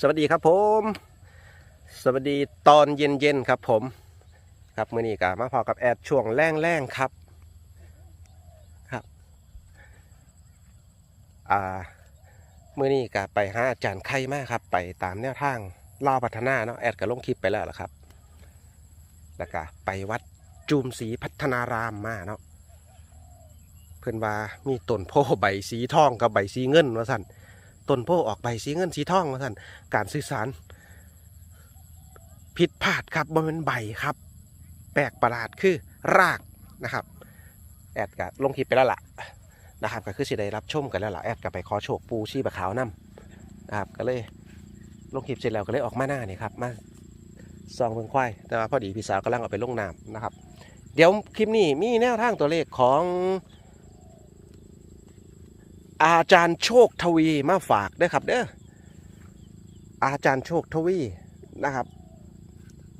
สวัสดีครับผม สวัสดีตอนเย็นๆครับผม ครับมือนี้ก็มาพอกับแอดช่วงแรงๆครับครับอ่ามือนี้ก็ไปหาอาจารย์ไข่มากครับ ไปตามแนวทางล่าพัฒนาเนาะแอดก็ลงคลิปไปแล้วล่ะครับแล้วก็ไปวัดจูมศรีพัฒนารามมาเนาะเพื่อนว่ามีต้นโพใบสีทองกับใบสีเงินว่าสั่น ต้นโพออกใบสีเงินสีทองว่าสั่นการสื่อสาร ผิดพลาดครับมันเป็นใบครับ แปลกประหลาดคือรากนะครับแอดก็ลงคลิปไปแล้วล่ะนะครับก็คือสิได้รับชมกันแล้วล่ะแอดก็ไปขอโชคปูชีบะขาวนำนะครับก็เลยลงคลิปเสร็จแล้วก็เลยออกมาหน้านี่ครับมาซองเบิ่งควายแต่ว่าพอดีพี่สาวกำลังเอาไปลงน้ำนะครับ เดี๋ยวคลิปนี้มีแนวทางตัวเลขของ อาจารย์โชคทวีมาฝากด้ครับเด้ออาจารย์โชคทวีนะครับ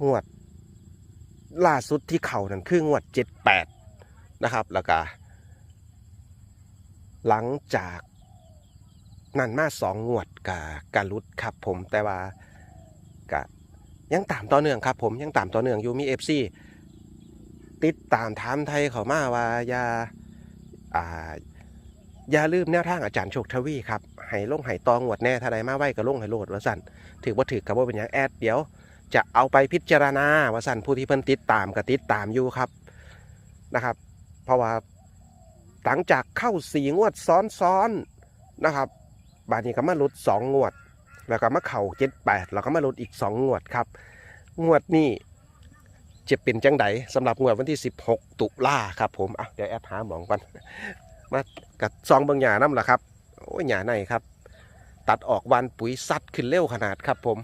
งวดล่าสุดที่เข่านั่นคืองวดเจ็ดแปดนะครับแล้วก็หลังจากนั่นมาสองงวดกับการลุดครับผมแต่ว่าก็ยังตามต่อเนื่องครับผมยังตามต่อเนื่องอยู่มีเอฟซีติดตามถามไทยเขามาว่าอย่าอ่า อย่าลืมแนวทางอาจารย์โชคทวีครับให้ลงให้ตองวดแน่ถ้าใดมาไว้ก็ลงให้โลดว่าสั่นถือว่าถือกับว่าเป็นอย่างแอดเดี๋ยว จะเอาไปพิจารณาว่าสันผู้ที่เพิ่นติดตามก็ติดตามอยู่ครับนะครับ เพราะว่าหลังจากเข้าสี่งวดซ้อนๆนะครับบาดนี้ก็มาลุดสองงวด แล้วก็มาเข่าเจ็ดแปดแล้วก็มาลุดอีกสองงวดครับงวดนี้จะเป็นจังไดสำหรับงวดวันที่ 16 ตุลาครับผมอะเดี๋ยวแอดหาหมองก่อน มากัดซองเบางหยาน้ำล่ะครับโอ้ยหยาในครับ ตัดออกวันปุ๋ยซัดขึ้นเร็วขนาดครับผม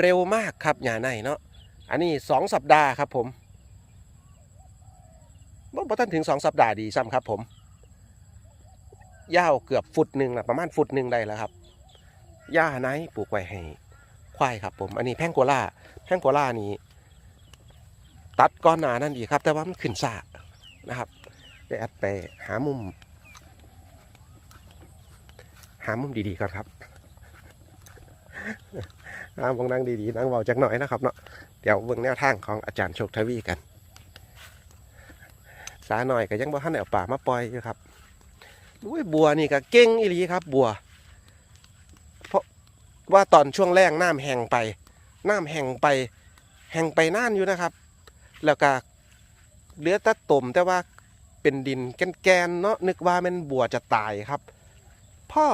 เร็วมากครับหยาในเนาะอันนี้สองสัปดาห์ครับผมบ่บ่ทันถึงสองสัปดาห์ดีซ้ำครับผมยาวเกือบฟุตหนึ่งนะประมาณฟุตหนึ่งได้แล้วครับหญ้าไนปลูกไว้ให้ควายครับผม อันนี้แพงโกล่าแพงโกล่านี่ตัดก้อนหนานั่นดีครับ แต่ว่ามันขึ้นสานะครับ ไปแอดไปหามุม หามุมดีๆก่อนครับน้ำวงนั่งดีๆนั่งเบาจักหน่อยนะครับเนาะเดี๋ยวเบิ่งแนวทางของอาจารย์โชคทวีกัน สาหน่อยก็ยังบ่ทันเอาป่ามาปล่อยอยู่ครับอุ้ยบัวนี่ก็เก่งอีหลีครับบัว เพราะว่าตอนช่วงแรกน้ำแห้งไป น้ำแห้งไปแห้งไปนานอยู่นะครับ แล้วก็เหลือตะตุ่มแต่ว่า เป็นดินแกนๆเนาะนึกว่ามันบัวจะตายครับ พ่อ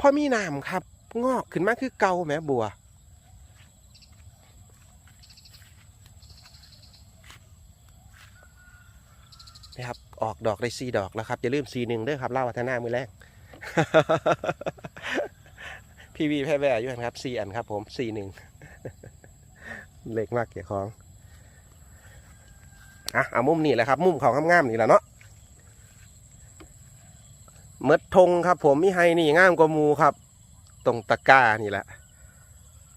พ่อมีน้ำครับ งอกขึ้นมาคือเกาแหมบัวนี่ครับ ออกดอกได้สี่ดอกแล้วครับอย่าลืมสีหนึ่งด้วยครับเล่าวัฒนามือแรกพี่วีแพ้แว่อยู่นครับสี่อันครับ ผมสี่หนึ่งเล็กมากเกี่ยของ อะเอามุมนี่แหละครับ มุมของงามๆนี่แหละเนาะเมดทงครับ ผมมีไฮนี่งามกว่ามูครับ ตรงตะกร้านี่แหละ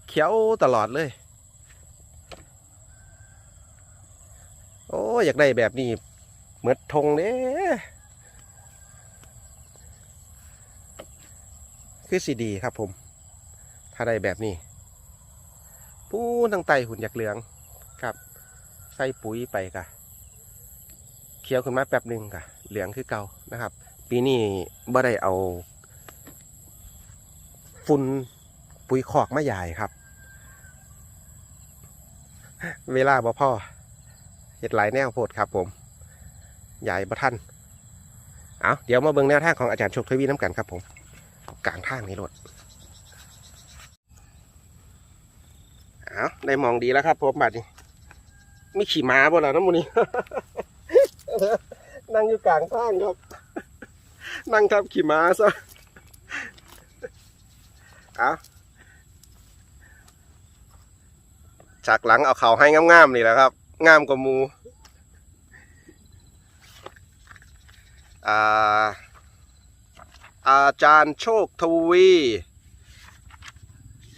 เขียวตลอดเลย โอ้อยากได้แบบนี้เมือนทงเด้คือสีดีครับผม ถ้าได้แบบนี้ ปูนทางไตหุ่นอยากเหลืองครับ ใส่ปุ๋ยไปกะ เขียวขึ้นมาแป๊บหนึ่งกะเหลืองคือเก่านะครับ ปีนี้บ่ได้เอาฝุ่นปุ๋ยคอกมาใหญ่ครับ เวลาบ่พ่อเห็ดหลายแนวโพดครับ ผม ใหญ่บ่ท่านเอาเดี๋ยวมาเบิ่งแนวทางของอาจารย์โชคทวีน้ำกันครับ ผมกลางทางนี้รถเอาได้มองดีแล้วครับผมบัดนี้มีขี่ม้าบ่ล่ะน้ำมูนี่ นั่งอยู่กลางทางครับ นั่งทับขี่ม้าซะเอาจากหลังเอาเขาให้งามๆนี่แหละครับ งามกว่ามูอ่าอาจารย์โชคทวี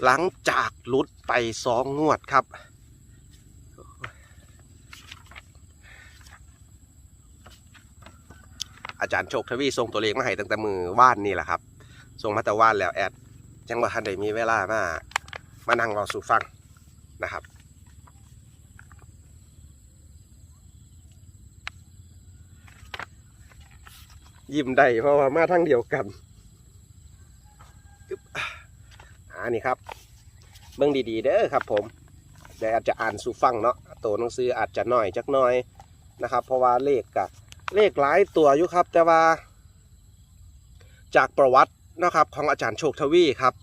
หลังจากหลุดไปสองงวดครับ อาจารย์โชคทวีส่งตัวเลขมาให้ตั้งแต่มือว่านนี่แหละครับส่งมาแต่ว่านแล้วแอดจังว่ทันได้มีเวลามามานั่งรอสู่ฟังนะครับยิ้มได้เพราะว่ามาทั้งเดียวกันอันนี้ครับ เบิ่งดีๆเด้อครับ ผมเดี๋ยวอาจจะอ่านสู่ฟังเนาะตัวหนังสืออาจจะน้อยจักหน้อยนะครับ เพราะว่าเลขกะ เลขหลายตัวอยู่ครับ แต่ว่า จากประวัตินะครับ ของอาจารย์โชคทวีครับ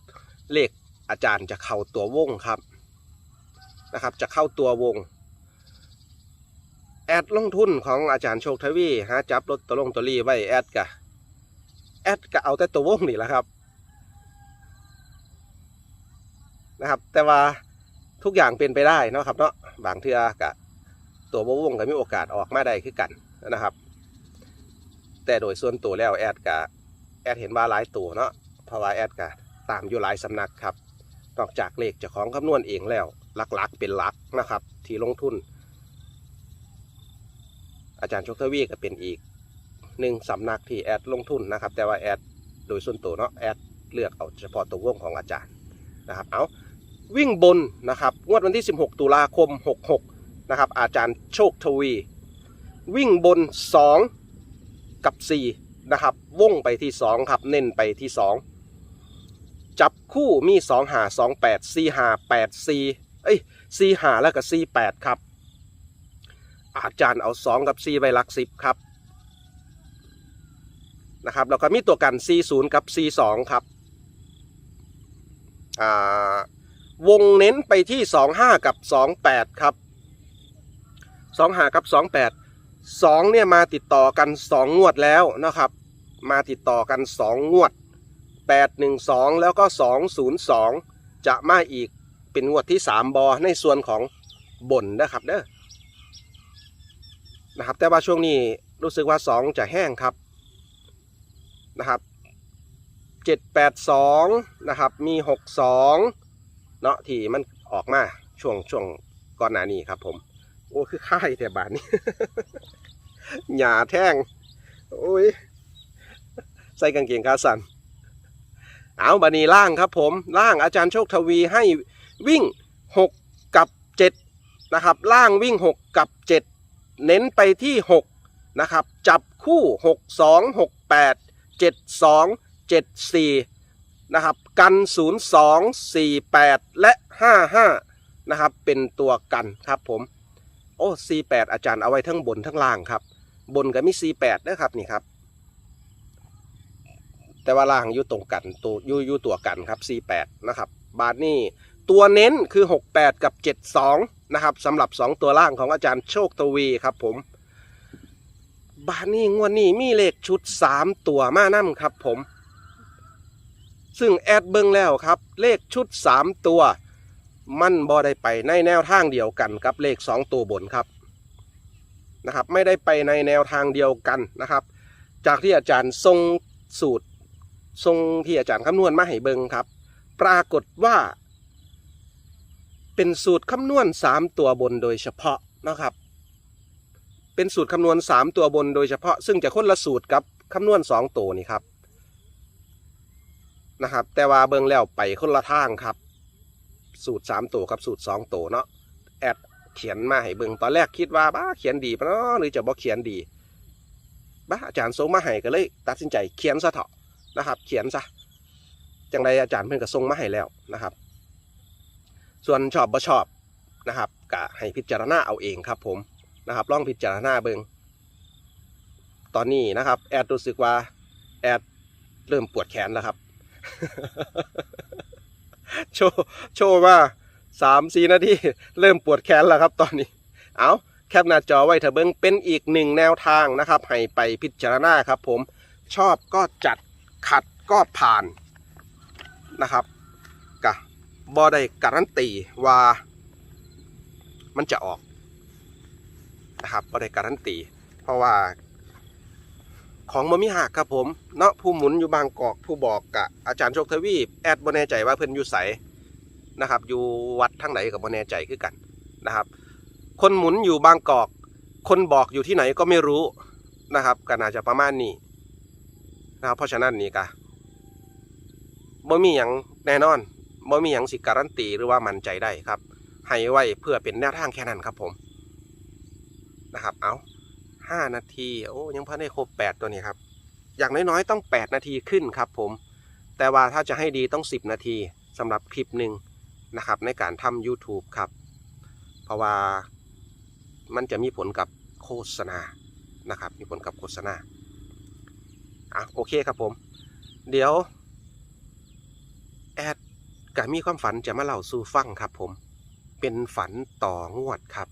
เลขอาจารย์จะเข้าตัววงครับนะครับ จะเข้าตัววง แอดลงทุนของอาจารย์โชคทวีหาจับรถตวลงตัวรีไว้แอดกะแอดก็เอาแต่ตัววงนี่แหละครับนะครับ แต่ว่าทุกอย่างเป็นไปได้นะครับเนาะบางเทือกะตัวบ่วงก็มีโอกาสออกมาได้คือกันนะครับ แต่โดยส่วนตัวแล้วแอดกะแอดเห็นว่าหลายตัวเนาะเพราะว่าแอดกะตามอยู่หลายสำนักครับนอกจากเลขจ้าของคำนวณเองแล้วหลักๆเป็นหลักนะครับ ที่ลงทุน อาจารย์โชคทวีก็เป็นอีกหนึ่งสำนักที่แอดลงทุนนะครับ แต่ว่าแอดโดยส่วนตัวเนาะแอดเลือกเอาเฉพาะตัววงของอาจารย์นะครับ เอาวิ่งบนนะครับงวดวันที่ 16 ตุลาคม 66 นะครับ อาจารย์โชคทวี วิ่งบน 2 กับ 4 นะครับวงไปที่ 2 ครับ เน้นไปที่ 2 จับคู่มี 2 หา 2 8 4 หา 8 4 เอ้ย 4 หาแล้วก็4 8 ครับ อาจารย์เอา 2 กับ 4 ไว้ลัก 10 ครับนะครับแล้วก็มีตัวกัน 40 กับ 42 ครับอ่าวงเน้นไปที่ 25 กับ 28 ครับ25กับ 28 2เนี่ยมาติดต่อกัน2งงวดแล้วนะครับ มาติดต่อกัน2งงวด812แล้วก็202จะมาอีกเป็นงวดที่3บอในส่วนของบ่นนะครับเด้อนะครับแต่ว่าช่วงนี้รู้สึกว่า2จะแห้งครับนะครับ782นะครับมี62เนาะที่มันออกมาช่วงช่วงก่อนหน้านี้ครับผม โอ้คือค่ายแต่บาทนี้หยาแท่ง โอ้ย ใส่กางเกงขาสั้นเอาบานีล่างครับผมล่างอาจารย์โชคทวีให้วิ่ง 6 กับ 7 นะครับ ล่างวิ่ง 6 กับ 7 เน้นไปที่ 6 นะครับ จับคู่ 6 2 6 8 7 2 7 4 นะครับ กัน 0 2 4 8 และ 55 นะครับ เป็นตัวกันครับผม โอ้48อาจารย์เอาไว้ทั้งบนทั้งล่างครับ บนก็มี48นะครับนี่ครับ แต่ว่าล่างอยู่ตรงกันตัวอยู่อยู่ตัวกันครับ48นะครับ บาทนี่ตัวเน้นคือ 68 กับ 72 นะครับสำหรับ 2 ตัวล่างของอาจารย์โชคทวีครับผม บาทนี่งวดนี้มีเลขชุด 3 ตัวมานํครับผม ซึ่งแอดเบิ้งแล้วครับ เลขชุด 3 ตัว มันบ่ได้ไปในแนวทางเดียวกันกับเลข 2 ตัวบนครับนะครับไม่ได้ไปในแนวทางเดียวกันนะครับ จากที่อาจารย์ทรงสูตรทรงที่อาจารย์คำนวณมาให้เบิงครับ ปรากฏว่าเป็นสูตรคำนวณ 3 ตัวบนโดยเฉพาะนะครับ เป็นสูตรคำนวณ 3 ตัวบนโดยเฉพาะ ซึ่งจะคนละสูตรกับคำนวณ 2 ตัวนี่ครับนะครับ แต่ว่าเบิงแล้วไปคนละทางครับ สูตร3ตัวกับสูตร2ตัวเนาะแอดเขียนมาให้เบิงตอนแรกคิดว่าบ้าเขียนดีปะเนาะหรือจะบ่เขียนดีบ้าอาจารย์ส่งมาให้ก็เลย ตัดสินใจเขียนซะเถอะนะครับ เขียนซะจังไรอาจารย์เพิ่นก็ส่งมาให้แล้วนะครับ ส่วนชอบบ่ชอบนะครับก็ให้พิจารณาเอาเองครับ ผมนะครับลองพิจารณาเบิงตอนนี้นะครับ แอดรู้สึกว่า แอดเริ่มปวดแขนแล้วครับ โชว์โชว์ว่าสามสี่นาทีเริ่มปวดแขนแล้วครับตอนนี้ เอาแคปหน้าจอไว้เถอะเบิงเป็นอีกหนึ่งแนวทางนะครับ ให้ไปพิจารณาครับผมชอบก็จัดขัดก็ผ่านนะครับกะบอได้การันตีว่ามันจะออกนะครับบอได้การันตี เพราะว่า ของมมีหักครับผม เนาะผู้หมุนอยู่บางกอกผู้บอกกะอาจารย์โชคทวีปแอดบนแน่ใจว่าเพิ่นอยู่ใสนะครับ อยู่วัดทั้งไหนกับบนแน่ใจคือกันนะครับ คนหมุนอยู่บางกอก คนบอกอยู่ที่ไหนก็ไม่รู้นะครับก็น่าจะประมาณนี้นะครับเพราะฉะนั้นนี่กะบ่มีหยังแน่นอนบ่มีหยังสิการันตีหรือว่ามั่นใจได้ครับ ให้ไว้เพื่อเป็นแนวทางแค่นั้นครับผมนะครับเอา ห้านาที โอ้ยังพอได้ครบแปดตัวนี้ครับ อย่างน้อยๆต้องแปดนาทีขึ้นครับ ผม แต่ว่าถ้าจะให้ดีต้องสิบนาทีสำหรับคลิปหนึ่งนะครับ ในการทำ YouTube ครับ เพราะว่ามันจะมีผลกับโฆษณานะครับ มีผลกับโฆษณาอะโอเคครับผม เดี๋ยวแอดกับมีความฝันจะมาเล่าสู่ฟังครับผม เป็นฝันต่องวดครับ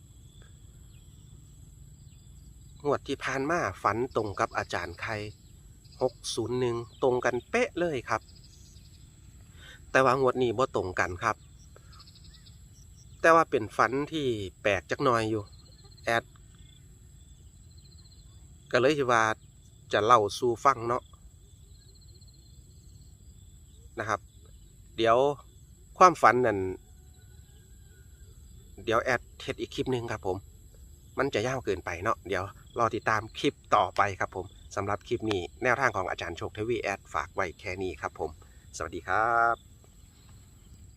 งวดที่ผ่านมาฝันตรงกับอาจารย์ใคร601 ตรงกันเป๊ะเลยครับ แต่ว่างวดนี้บ่ตรงกันครับ แต่ว่าเป็นฝันที่แปลกจักหน่อยอยู่ แอด ก็เลยสิว่าจะเล่าสู่ฟังเนาะนะครับ เดี๋ยวความฝันนั่น เดี๋ยวแอดเทดอีกคลิปหนึ่งครับผม มันจะยาวเกินไปเนาะเดี๋ยวรอติดตามคลิปต่อไปครับผมสำหรับคลิปนี้แนวทางของอาจารย์โชคทวีแอดฝากไว้แค่นี้ครับผม สวัสดีครับ